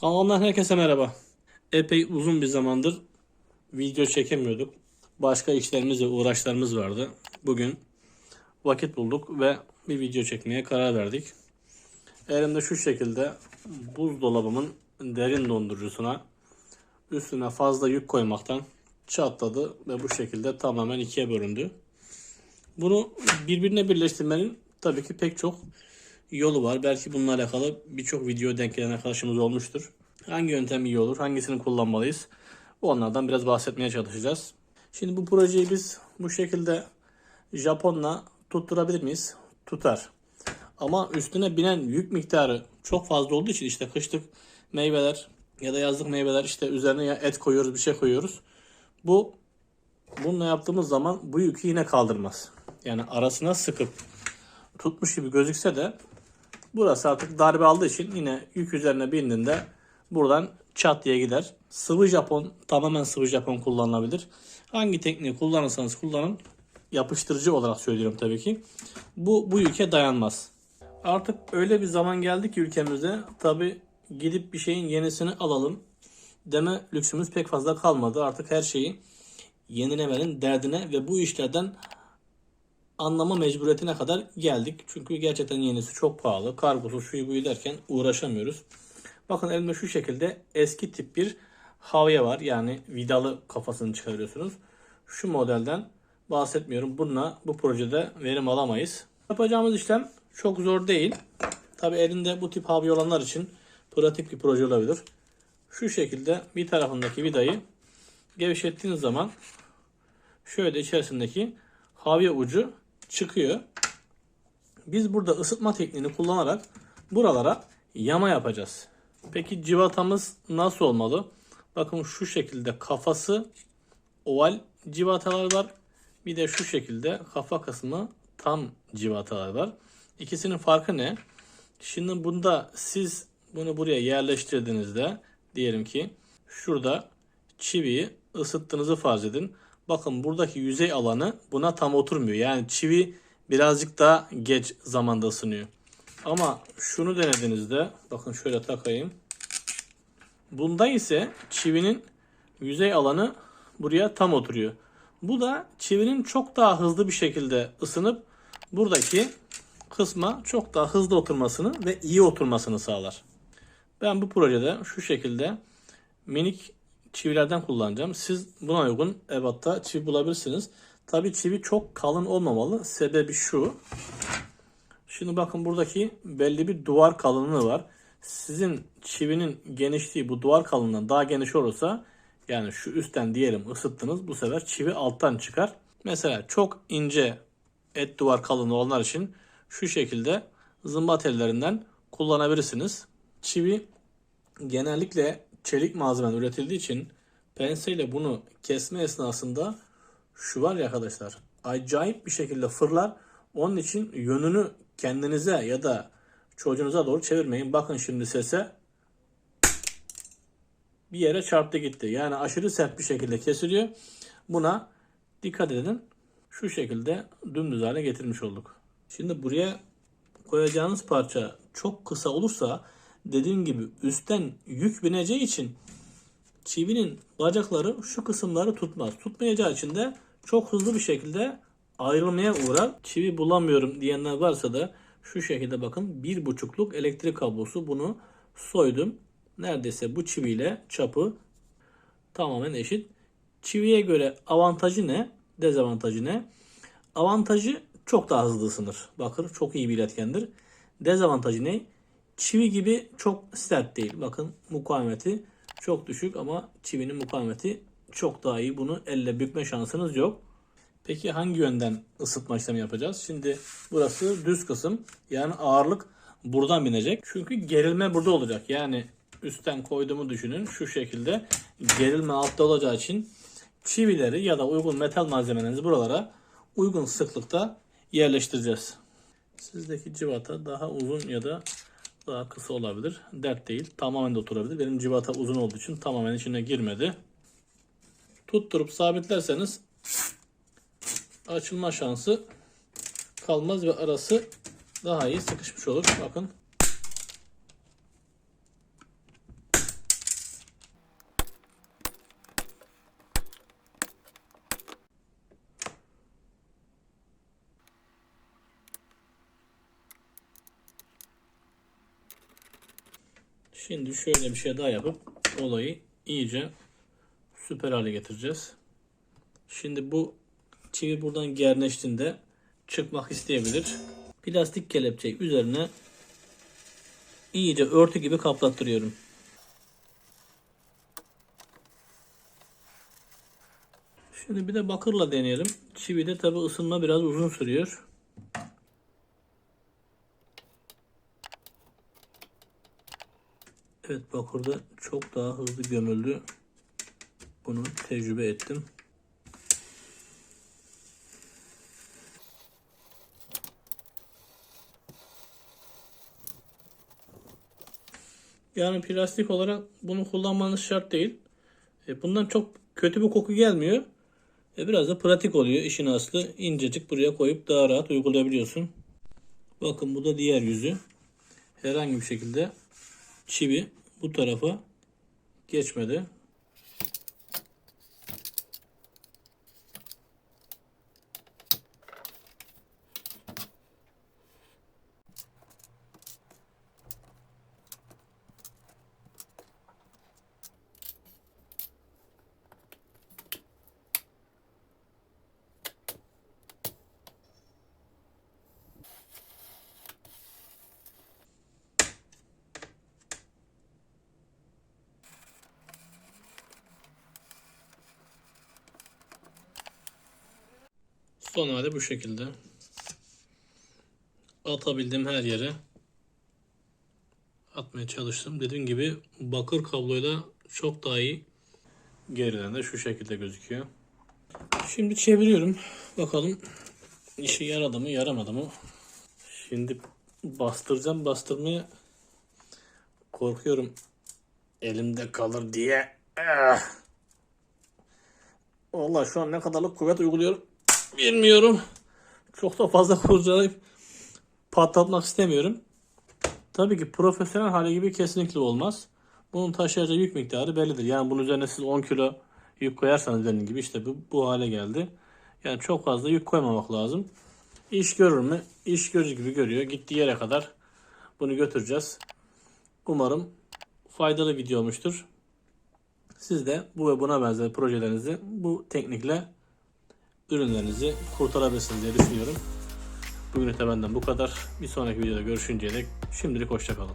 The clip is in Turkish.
Kanalımdan herkese merhaba. Epey uzun bir zamandır video çekemiyorduk. Başka işlerimiz ve uğraşlarımız vardı. Bugün vakit bulduk ve bir video çekmeye karar verdik. Elimde şu şekilde buzdolabımın derin dondurucusuna üstüne fazla yük koymaktan çatladı ve bu şekilde tamamen ikiye bölündü. Bunu birbirine birleştirmenin tabii ki pek çok yolu var. Belki bununla alakalı birçok video denk gelen arkadaşımız olmuştur. Hangi yöntem iyi olur, hangisini kullanmalıyız? Onlardan biraz bahsetmeye çalışacağız. Şimdi bu projeyi biz bu şekilde Japonla tutturabilir miyiz? Tutar. Ama üstüne binen yük miktarı çok fazla olduğu için işte kışlık meyveler ya da yazlık meyveler işte üzerine ya et koyuyoruz bir şey koyuyoruz. Bu bununla yaptığımız zaman bu yükü yine kaldırmaz. Yani arasına sıkıp tutmuş gibi gözükse de burası artık darbe aldığı için yine yük üzerine bindiğinde buradan çat diye gider. Sıvı Japon tamamen sıvı Japon kullanılabilir. Hangi tekniği kullanırsanız kullanın yapıştırıcı olarak söylüyorum tabii ki. Bu bu yüke dayanmaz. Artık öyle bir zaman geldi ki ülkemizde tabii gidip bir şeyin yenisini alalım deme lüksümüz pek fazla kalmadı. Artık her şeyi yenilemenin derdine ve bu işlerden anlama mecburiyetine kadar geldik. Çünkü gerçekten yenisi çok pahalı. Kargosu şuyu buyu derken uğraşamıyoruz. Bakın elimde şu şekilde eski tip bir havya var. Yani vidalı kafasını çıkarıyorsunuz. Şu modelden bahsetmiyorum. Bununla bu projede verim alamayız. Yapacağımız işlem çok zor değil. Tabi elinde bu tip havya olanlar için pratik bir proje olabilir. Şu şekilde bir tarafındaki vidayı gevşettiğiniz zaman şöyle içerisindeki havya ucu çıkıyor. Biz burada ısıtma tekniğini kullanarak buralara yama yapacağız. Peki civatamız nasıl olmalı? Bakın şu şekilde kafası oval civatalar var. Bir de şu şekilde kafa kısmı tam civatalar var. İkisinin farkı ne? Şimdi bunda siz bunu buraya yerleştirdiğinizde diyelim ki şurada çiviyi ısıttığınızı farz edin. Bakın buradaki yüzey alanı buna tam oturmuyor. Yani çivi birazcık daha geç zamanda ısınıyor. Ama şunu denediğinizde bakın şöyle takayım. Bunda ise çivinin yüzey alanı buraya tam oturuyor. Bu da çivinin çok daha hızlı bir şekilde ısınıp buradaki kısma çok daha hızlı oturmasını ve iyi oturmasını sağlar. Ben bu projede şu şekilde minik çivilerden kullanacağım. Siz buna uygun ebatta çivi bulabilirsiniz. Tabi çivi çok kalın olmamalı. Sebebi şu. Şimdi bakın buradaki belli bir duvar kalınlığı var. Sizin çivinin genişliği bu duvar kalınlığından daha geniş olursa yani şu üstten diyelim ısıttınız bu sefer çivi alttan çıkar. Mesela çok ince et duvar kalınlığı olanlar için şu şekilde zımba tellerinden kullanabilirsiniz. Çivi genellikle çelik malzemeden üretildiği için penseyle bunu kesme esnasında şu var ya arkadaşlar acayip bir şekilde fırlar. Onun için yönünü kendinize ya da çocuğunuza doğru çevirmeyin. Bakın şimdi sese bir yere çarptı gitti. Yani aşırı sert bir şekilde kesiliyor. Buna dikkat edin. Şu şekilde dümdüz hale getirmiş olduk. Şimdi buraya koyacağınız parça çok kısa olursa dediğim gibi üstten yük bineceği için çivinin bacakları şu kısımları tutmaz. Tutmayacağı için de çok hızlı bir şekilde ayrılmaya uğrar. Çivi bulamıyorum diyenler varsa da şu şekilde bakın bir buçukluk elektrik kablosu bunu soydum. Neredeyse bu çiviyle çapı tamamen eşit. Çiviye göre avantajı ne? Dezavantajı ne? Avantajı çok daha hızlı ısınır. Bakır çok iyi bir iletkendir. Dezavantajı ne? Çivi gibi çok sert değil. Bakın mukavemeti çok düşük ama çivinin mukavemeti çok daha iyi. Bunu elle bükme şansınız yok. Peki hangi yönden ısıtma işlemi yapacağız? Şimdi burası düz kısım. Yani ağırlık buradan binecek. Çünkü gerilme burada olacak. Yani üstten koyduğumu düşünün. Şu şekilde gerilme altta olacağı için çivileri ya da uygun metal malzemelerinizi buralara uygun sıklıkta yerleştireceğiz. Sizdeki civata daha uzun ya da daha kısa olabilir. Dert değil. Tamamen de oturabilir. Benim civata uzun olduğu için tamamen içine girmedi. Tutturup sabitlerseniz açılma şansı kalmaz ve arası daha iyi sıkışmış olur. Bakın. Şimdi şöyle bir şey daha yapıp olayı iyice süper hale getireceğiz. Şimdi bu çivi buradan gerneştiğinde çıkmak isteyebilir. Plastik kelepçeyi üzerine iyice örtü gibi kaplattırıyorum. Şimdi bir de bakırla deneyelim. Çivide tabi ısınma biraz uzun sürüyor. Evet bakırda çok daha hızlı gömüldü. Bunu tecrübe ettim. Yani plastik olarak bunu kullanmanız şart değil. E, bundan çok kötü bir koku gelmiyor. E, biraz da pratik oluyor işin aslı. İncecik buraya koyup daha rahat uygulayabiliyorsun. Bakın bu da diğer yüzü. Herhangi bir şekilde çivi bu tarafa geçmedi. Son hali bu şekilde. Atabildiğim her yere atmaya çalıştım. Dediğim gibi bakır kabloyla çok daha iyi. Geriden de şu şekilde gözüküyor. Şimdi çeviriyorum. Bakalım işe yaradı mı yaramadı mı? Şimdi bastıracağım bastırmaya korkuyorum. Elimde kalır diye. Ah! Vallahi şu an ne kadarlık kuvvet uyguluyorum bilmiyorum. Çok da fazla kurcalayıp patlatmak istemiyorum. Tabii ki profesyonel hali gibi kesinlikle olmaz. Bunun taşıyacağı yük miktarı bellidir. Yani bunun üzerine siz 10 kilo yük koyarsanız dediğim gibi işte bu, bu hale geldi. Yani çok fazla yük koymamak lazım. İş görür mü? İş görür gibi görüyor. Gittiği yere kadar bunu götüreceğiz. Umarım faydalı video olmuştur. Siz de bu ve buna benzer projelerinizi bu teknikle ürünlerinizi kurtarabilirsiniz diye düşünüyorum. Bugün de benden bu kadar. Bir sonraki videoda görüşünceye dek şimdilik hoşçakalın.